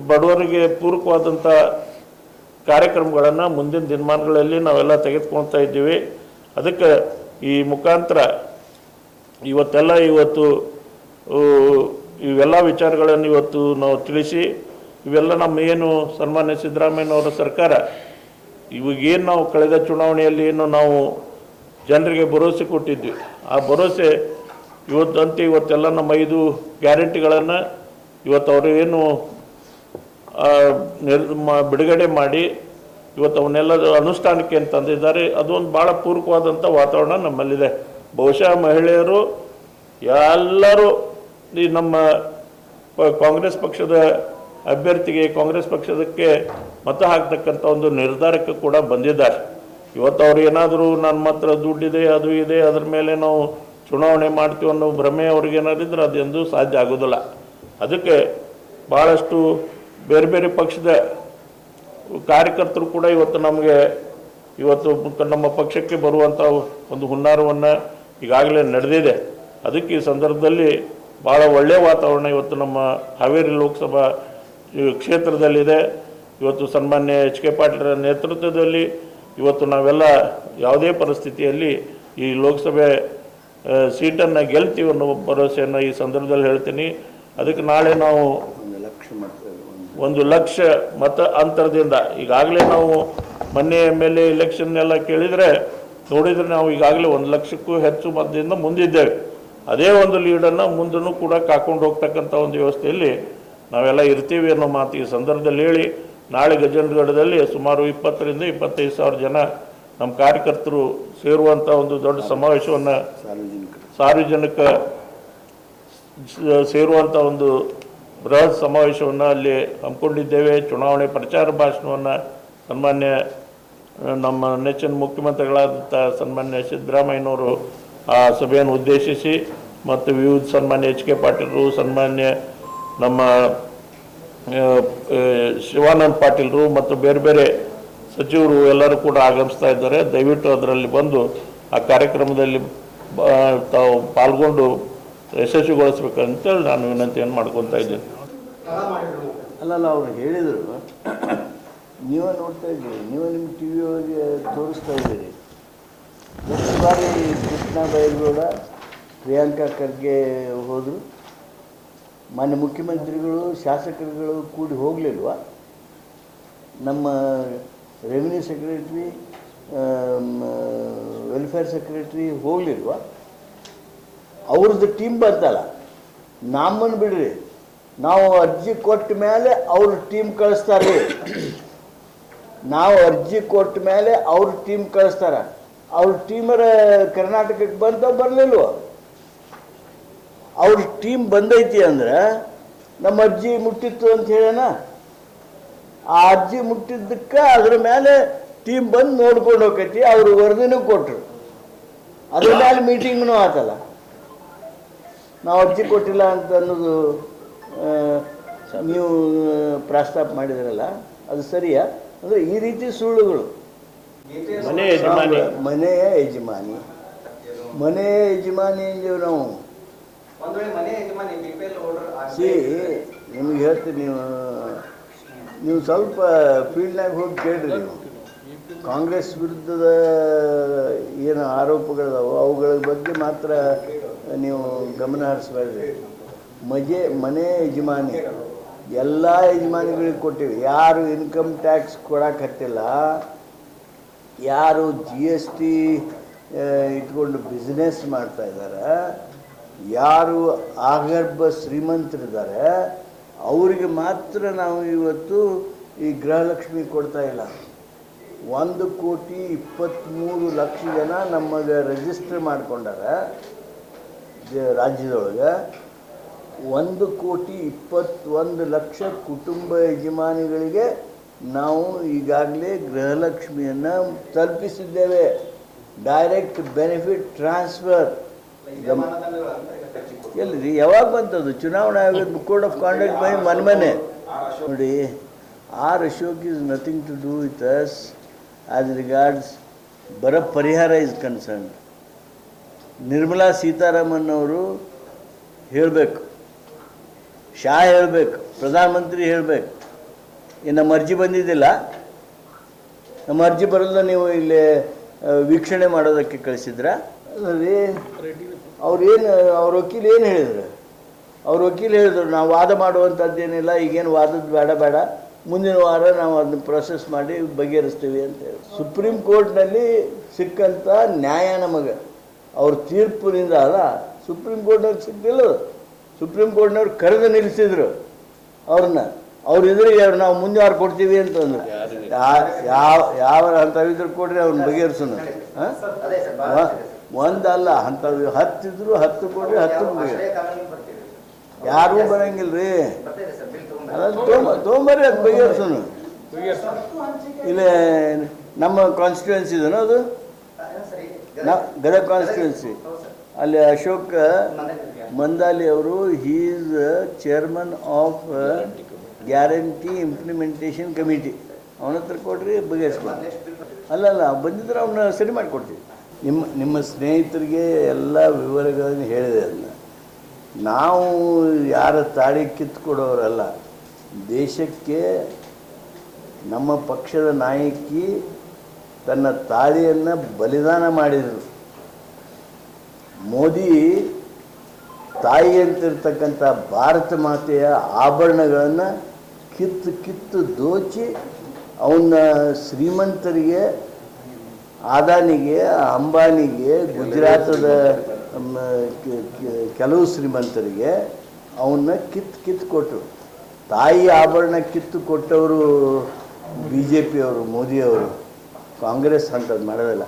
ಬಡವರಿಗೆ ಪೂರಕವಾದಂಥ ಕಾರ್ಯಕ್ರಮಗಳನ್ನು ಮುಂದಿನ ದಿನಮಾನಗಳಲ್ಲಿ ನಾವೆಲ್ಲ ತೆಗೆದುಕೊಳ್ತಾ ಇದ್ದೀವಿ. ಅದಕ್ಕೆ ಈ ಮುಖಾಂತರ ಇವತ್ತೆಲ್ಲ ಇವತ್ತು ಇವೆಲ್ಲ ವಿಚಾರಗಳನ್ನು ಇವತ್ತು ನಾವು ತಿಳಿಸಿ, ಇವೆಲ್ಲ ನಮ್ಮ ಏನು ಸನ್ಮಾನ್ಯ ಸಿದ್ದರಾಮಯ್ಯನವರ ಸರ್ಕಾರ, ಇವಾಗೇನು ನಾವು ಕಳೆದ ಚುನಾವಣೆಯಲ್ಲಿ ಏನು ನಾವು ಜನರಿಗೆ ಭರವಸೆ ಕೊಟ್ಟಿದ್ವಿ. ಆ ಭರವಸೆ ಇವತ್ತಂತೆ ಇವತ್ತೆಲ್ಲ ನಮ್ಮ ಐದು ಗ್ಯಾರಂಟಿಗಳನ್ನು ಇವತ್ತು ಅವರು ಏನು ಬಿಡುಗಡೆ ಮಾಡಿ, ಇವತ್ತು ಅವನ್ನೆಲ್ಲ ಅನುಷ್ಠಾನಕ್ಕೆ ಅಂತ ತಂದಿದ್ದಾರೆ ಅದೊಂದು ಭಾಳ ಪೂರಕವಾದಂಥ ವಾತಾವರಣ ನಮ್ಮಲ್ಲಿದೆ. ಬಹುಶಃ ಮಹಿಳೆಯರು ಎಲ್ಲರೂ ಈ ನಮ್ಮ ಕಾಂಗ್ರೆಸ್ ಪಕ್ಷದ ಅಭ್ಯರ್ಥಿಗೆ, ಕಾಂಗ್ರೆಸ್ ಪಕ್ಷದಕ್ಕೆ ಮತ ಹಾಕ್ತಕ್ಕಂಥ ಒಂದು ನಿರ್ಧಾರಕ್ಕೆ ಕೂಡ ಬಂದಿದ್ದಾರೆ. ಇವತ್ತು ಅವ್ರು ಏನಾದರೂ ನನ್ನ ಮಾತ್ರ ದುಡ್ಡಿದೆ, ಅದು ಇದೆ, ಅದ್ರ ಮೇಲೆ ನಾವು ಚುನಾವಣೆ ಮಾಡ್ತೀವಿ ಅನ್ನೋ ಭ್ರಮೆ ಅವ್ರಿಗೆ ಏನಾದ್ರು ಇದ್ರೆ ಅದೆಂದೂ ಸಾಧ್ಯ ಆಗೋದಿಲ್ಲ. ಅದಕ್ಕೆ ಭಾಳಷ್ಟು ಬೇರೆ ಬೇರೆ ಪಕ್ಷದ ಕಾರ್ಯಕರ್ತರು ಕೂಡ ಇವತ್ತು ನಮಗೆ, ಇವತ್ತು ನಮ್ಮ ಪಕ್ಷಕ್ಕೆ ಬರುವಂಥ ಒಂದು ಹುನ್ನಾರವನ್ನು ಈಗಾಗಲೇ ನಡೆದಿದೆ. ಅದಕ್ಕೆ ಈ ಸಂದರ್ಭದಲ್ಲಿ ಭಾಳ ಒಳ್ಳೆಯ ವಾತಾವರಣ ಇವತ್ತು ನಮ್ಮ ಹಾವೇರಿ ಲೋಕಸಭಾ ಕ್ಷೇತ್ರದಲ್ಲಿದೆ. ಇವತ್ತು ಸನ್ಮಾನ್ಯ ಎಚ್ ಕೆ ಪಾಟೀಲರ ನೇತೃತ್ವದಲ್ಲಿ ಇವತ್ತು ನಾವೆಲ್ಲ ಯಾವುದೇ ಪರಿಸ್ಥಿತಿಯಲ್ಲಿ ಈ ಲೋಕಸಭೆ ಸೀಟನ್ನು ಗೆಲ್ತೀವಿ ಅನ್ನೋ ಭರವಸೆಯನ್ನು ಈ ಸಂದರ್ಭದಲ್ಲಿ ಹೇಳ್ತೀನಿ. ಅದಕ್ಕೆ ನಾಳೆ ನಾವು ಒಂದು ಲಕ್ಷ ಮತ ಅಂತರದಿಂದ, ಈಗಾಗಲೇ ನಾವು ಮೊನ್ನೆ ಎಂ ಎಲ್ ಎ ಎಲೆಕ್ಷನ್ನೆಲ್ಲ ಕೇಳಿದರೆ, ನೋಡಿದರೆ ನಾವು ಈಗಾಗಲೇ ಒಂದು ಲಕ್ಷಕ್ಕೂ ಹೆಚ್ಚು ಮತದಿಂದ ಮುಂದಿದ್ದೇವೆ. ಅದೇ ಒಂದು ಲೀಡನ್ನು ಮುಂದೂ ಕೂಡ ಕಾಕೊಂಡು ಹೋಗ್ತಕ್ಕಂಥ ಒಂದು ವ್ಯವಸ್ಥೆಯಲ್ಲಿ ನಾವೆಲ್ಲ ಇರ್ತೀವಿ ಅನ್ನೋ ಮಾತು ಈ ಸಂದರ್ಭದಲ್ಲಿ ಹೇಳಿ, ನಾಳೆ ಗಜೇಂದ್ರಗಢದಲ್ಲಿ ಸುಮಾರು ಇಪ್ಪತ್ತರಿಂದ ಇಪ್ಪತ್ತೈದು ಸಾವಿರ ಜನ ನಮ್ಮ ಕಾರ್ಯಕರ್ತರು ಸೇರುವಂಥ ಒಂದು ದೊಡ್ಡ ಸಮಾವೇಶವನ್ನು ಸಾರ್ವಜನಿಕ ಸೇರುವಂಥ ಒಂದು ಬೃಹತ್ ಸಮಾವೇಶವನ್ನು ಅಲ್ಲಿ ಹಮ್ಮಿಕೊಂಡಿದ್ದೇವೆ. ಚುನಾವಣೆ ಪ್ರಚಾರ ಭಾಷಣವನ್ನು ಸನ್ಮಾನ್ಯ, ನಮ್ಮ ನೆಚ್ಚಿನ ಮುಖ್ಯಮಂತ್ರಿಗಳಾದಂಥ ಸನ್ಮಾನ್ಯ ಸಿದ್ದರಾಮಯ್ಯನವರು ಆ ಸಭೆಯನ್ನು ಉದ್ದೇಶಿಸಿ ಮತ್ತು ವಿವಿಧ ಸನ್ಮಾನ್ಯ ಎಚ್ ಕೆ ಪಾಟೀಲರು, ಸನ್ಮಾನ್ಯ ನಮ್ಮ ಶಿವಾನಂದ ಪಾಟೀಲರು ಮತ್ತು ಬೇರೆ ಬೇರೆ ಸಚಿವರು ಎಲ್ಲರೂ ಕೂಡ ಆಗಮಿಸ್ತಾ ಇದ್ದಾರೆ. ದಯವಿಟ್ಟು ಅದರಲ್ಲಿ ಬಂದು ಆ ಕಾರ್ಯಕ್ರಮದಲ್ಲಿ ತಾವು ಪಾಲ್ಗೊಂಡು ಯಶಸ್ವಿಗೊಳಿಸ್ಬೇಕಂತೇಳಿ ನಾನು ವಿನಂತಿಯನ್ನು ಮಾಡ್ಕೊತಾ ಇದ್ದೀನಿ. ಅಲ್ಲಲ್ಲ ಅವರು ಹೇಳಿದರು. ನೀವೇ ನೋಡ್ತಾ ಇದ್ದೀರಿ. ನೀವೇ ನಿಮ್ಮ ಟಿ ವಿ ಒಳಗೆ ತೋರಿಸ್ತಾ ಇದ್ದೀರಿ. ಎಷ್ಟು ಬಾರಿ ಕೃಷ್ಣ ಪ್ರಿಯಾಂಕಾ ಖರ್ಗೆ ಹೋದರು. ಮಾನ್ಯ ಮುಖ್ಯಮಂತ್ರಿಗಳು, ಶಾಸಕರುಗಳು ಕೂಡಿ ಹೋಗಲಿಲ್ವ? ನಮ್ಮ ರೆವಿನ್ಯೂ ಸೆಕ್ರೆಟ್ರಿ ವೆಲ್ಫೇರ್ ಸೆಕ್ರೆಟ್ರಿ ಹೋಗಲಿಲ್ವ? ಅವ್ರದ್ದು ಟೀಮ್ ಬರ್ತಲ್ಲ. ನಮ್ಮನ್ನು ಬಿಡ್ರಿ. ನಾವು ಅರ್ಜಿ ಕೊಟ್ಟ ಮೇಲೆ ಅವ್ರ ಟೀಮ್ ಕಳಿಸ್ತಾರೆ. ನಾವು ಅರ್ಜಿ ಕೊಟ್ಟ ಮೇಲೆ ಅವ್ರ ಟೀಮ್ ಕಳಿಸ್ತಾರೆ. ಅವ್ರ ಟೀಮರ ಕರ್ನಾಟಕಕ್ಕೆ ಬಂದ ಬರಲಿಲ್ವ? ಅವ್ರ ಟೀಮ್ ಬಂದೈತಿ ಅಂದ್ರೆ ನಮ್ಮ ಅಜ್ಜಿ ಮುಟ್ಟಿತ್ತು ಅಂತ ಹೇಳೋಣ ಆ ಅಜ್ಜಿ ಮುಟ್ಟಿದ್ದಕ್ಕೆ ಅದ್ರ ಮೇಲೆ ಟೀಮ್ ಬಂದು ನೋಡ್ಕೊಂಡು ಹೋಗೈತಿ ಅವರು ವರದಿನೂ ಕೊಟ್ಟರು ಅದ್ರ ಮೇಲೆ ಮೀಟಿಂಗ್ನೂ ಆತಲ್ಲ. ನಾವು ಅರ್ಜಿ ಕೊಟ್ಟಿಲ್ಲ ಅಂತ ಅನ್ನೋದು ನೀವು ಪ್ರಸ್ತಾಪ ಮಾಡಿದ್ರಲ್ಲ ಅದು ಸರಿಯಾ? ಅಂದರೆ ಈ ರೀತಿ ಸುಳ್ಳುಗಳು. ಮನೆ ಯಜಮಾನಿ. ಮನೆಯ ಯಜಮಾನಿ. ಮನೆಯ ಯಜಮಾನಿ ಅಂದೇವು ನಾವು ಒಂದ್ ವೇಳೆ ಮನೆ ಯಜಮಾನಿ ಬಿ ಪಿ ಎಲ್ ಹೋಲ್ಡರ್ ಸಿ ನಿಮ್ಗೆ ಹೇಳ್ತೀನಿ ನೀವು. ನೀವು ಸ್ವಲ್ಪ ಫೀಲ್ಡ್ನಾಗ ಹೋಗಿ ಕೇಳ್ರಿ ನೀವು. ಕಾಂಗ್ರೆಸ್ ವಿರುದ್ಧದ ಏನು ಆರೋಪಗಳಿದಾವೆ, ಅವುಗಳ ಬಗ್ಗೆ ಮಾತ್ರ ನೀವು ಗಮನ ಹರಿಸ್ಬೇಡ್ರಿ. ಮಜೆ, ಮನೆ ಯಜಮಾನಿ, ಎಲ್ಲ ಯಜಮಾನಿಗಳಿಗೆ ಕೊಟ್ಟಿವಿ. ಯಾರು ಇನ್ಕಮ್ ಟ್ಯಾಕ್ಸ್ ಕೊಡಕ್ಕೆ ಹತ್ತಿಲ್ಲ. ಯಾರು ಜಿ ಎಸ್ ಟಿ ಇಟ್ಕೊಂಡು ಬಿಸ್ನೆಸ್ ಮಾಡ್ತಾ ಇದ್ದಾರೆ ಯಾರು ಆಗರ್ಭ ಶ್ರೀಮಂತರಿದ್ದಾರೆ, ಅವರಿಗೆ ಮಾತ್ರ ನಾವು ಇವತ್ತು ಈ ಗೃಹಲಕ್ಷ್ಮಿ ಕೊಡ್ತಾ ಇಲ್ಲ. ಒಂದು ಕೋಟಿ ಇಪ್ಪತ್ತ್ಮೂರು ಲಕ್ಷ ಜನ ನಮಗೆ ರಿಜಿಸ್ಟರ್ ಮಾಡಿಕೊಂಡಾರೆ ರಾಜ್ಯದೊಳಗೆ ಒಂದು ಕೋಟಿ ಇಪ್ಪತ್ತೊಂದು ಲಕ್ಷ ಕುಟುಂಬ ಯಜಮಾನಿಗಳಿಗೆ ನಾವು ಈಗಾಗಲೇ ಗೃಹಲಕ್ಷ್ಮಿಯನ್ನು ತಲುಪಿಸಿದ್ದೇವೆ. ಡೈರೆಕ್ಟ್ ಬೆನಿಫಿಟ್ ಟ್ರಾನ್ಸ್ಫರ್ ಎಲ್ಲಿ ಯಾವಾಗ ಬಂತದು? ಚುನಾವಣಾ ಆಯೋಗದ ಕೋಡ್ ಆಫ್ ಕಾಂಡಕ್ಟ್ ಬೈ ಮನ್ಮನೆ ನೋಡಿ R Ashok is nothing to do with us as regards ಬರ ಪರಿಹಾರ ಇಸ್ ಕನ್ಸರ್ನ್ ನಿರ್ಮಲಾ ಸೀತಾರಾಮನ್ ಅವರು ಹೇಳಬೇಕು. ಶಾ ಹೇಳಬೇಕು. ಪ್ರಧಾನಮಂತ್ರಿ ಹೇಳಬೇಕು. ಈ ನಮ್ಮ ಅರ್ಜಿ ಬಂದಿದ್ದಿಲ್ಲ. ನಮ್ಮ ಅರ್ಜಿ ಬರಲ್ಲ ನೀವು ಇಲ್ಲಿ ವೀಕ್ಷಣೆ ಮಾಡೋದಕ್ಕೆ ಕಳಿಸಿದ್ರ? ಅಲ್ಲರಿ ಅವ್ರೇನು ಅವ್ರ ವಕೀಲ ಏನು ಹೇಳಿದ್ರು? ಅವ್ರ ವಕೀಲ ಹೇಳಿದ್ರು ನಾವು ವಾದ ಮಾಡುವಂಥದ್ದೇನಿಲ್ಲ ಈಗೇನು ವಾದದ ಬೇಡ ಬೇಡ. ಮುಂದಿನ ವಾರ ನಾವು ಅದನ್ನ ಪ್ರೊಸೆಸ್ ಮಾಡಿ ಬಗೆಹರಿಸ್ತೀವಿ ಅಂತ ಹೇಳಿ. ಸುಪ್ರೀಂ ಕೋರ್ಟ್ನಲ್ಲಿ ಸಿಕ್ಕಂಥ ನ್ಯಾಯ ನಮಗೆ ಅವ್ರ ತೀರ್ಪಿನಿಂದ ಅಲ್ಲ ಸುಪ್ರೀಂ ಕೋರ್ಟ್ನವ್ರು ಸಿಕ್ತಿಲ್ಲ ಅದು. ಸುಪ್ರೀಂ ಕೋರ್ಟ್ನವ್ರು ಕರೆದು ನಿಲ್ಲಿಸಿದ್ರು ಅವ್ರನ್ನ ಅವ್ರ ಇದ್ರಿಗೆ ಅವ್ರು ನಾವು ಮುಂದೆ ಅವ್ರು ಕೊಡ್ತೀವಿ ಅಂತಂದ್ರು. ಯಾವ ಯಾವ ಯಾವ ಅಂಥವಿದ್ರು ಕೊಡ್ರಿ ಅವ್ರನ್ನ ಬಗೆಹರಿಸೋಣ. ಹಾಂ? ಒಂದಲ್ಲ ಅಂಥವು ಹತ್ತಿದ್ರು ಹತ್ತು ಕೊಡ್ರಿ ಹತ್ತು ಯಾರೂ ಅದನ್ನು ತೊಗೊಂಬ ತೊಗೊಂಬರ್ರಿ ಅದು ಬಗೆಹರಿಸೋನು ಇಲ್ಲ ನಮ್ಮ ಕಾನ್ಸ್ಟಿಟ್ಯೂನ್ಸಿ ಇದನೋ ಅದು? ಗದಗ ಕಾನ್ಸ್ಟಿಟ್ಯೂನ್ಸಿ ಅಲ್ಲಿ ಅಶೋಕ್. ಮಂದಾಲಿ ಅವರು is chairman of guarantee implementation committee ಅವನ ಹತ್ರ ಕೊಡ್ರಿ ಬಗೆಹರಿಸ್ಕೊಡ್ರಿ. ಅಲ್ಲಲ್ಲ ಬಂದಿದ್ರೆ ಅವನ್ನ ಸರಿ ಮಾಡಿಕೊಡ್ತೀವಿ. ನಿಮ್ಮ ನಿಮ್ಮ ಸ್ನೇಹಿತರಿಗೆ ಎಲ್ಲ ವಿವರಗಳನ್ನು ಹೇಳಿದೆ ಅದನ್ನ. ನಾವು ಯಾರ ತಾಳಿ ಕಿತ್ಕೊಡೋರಲ್ಲ, ದೇಶಕ್ಕೆ ನಮ್ಮ ಪಕ್ಷದ ನಾಯಕಿ ತನ್ನ ತಾಳಿಯನ್ನು ಬಲಿದಾನ ಮಾಡಿದರು. ಮೋದಿ ತಾಯಿ ಅಂತಿರ್ತಕ್ಕಂಥ ಭಾರತ ಮಾತೆಯ ಆಭರಣಗಳನ್ನು ಕಿತ್ತು ಕಿತ್ತು ದೋಚಿ ಅವನ್ನ ಶ್ರೀಮಂತರಿಗೆ ಆದಾನಿಗೆ ಅಂಬಾನಿಗೆ ಗುಜರಾತದ ಕೆಲವು ಶ್ರೀಮಂತರಿಗೆ ಅವನ್ನ ಕಿತ್ತು ಕಿತ್ತು ಕೊಟ್ಟರು. ತಾಯಿ ಆಭರಣ ಕಿತ್ತು ಕೊಟ್ಟವರು ಬಿ ಜೆ ಪಿಯವರು ಮೋದಿಯವರು. ಕಾಂಗ್ರೆಸ್ ಅಂಥದ್ದು ಮಾಡೋದಿಲ್ಲ.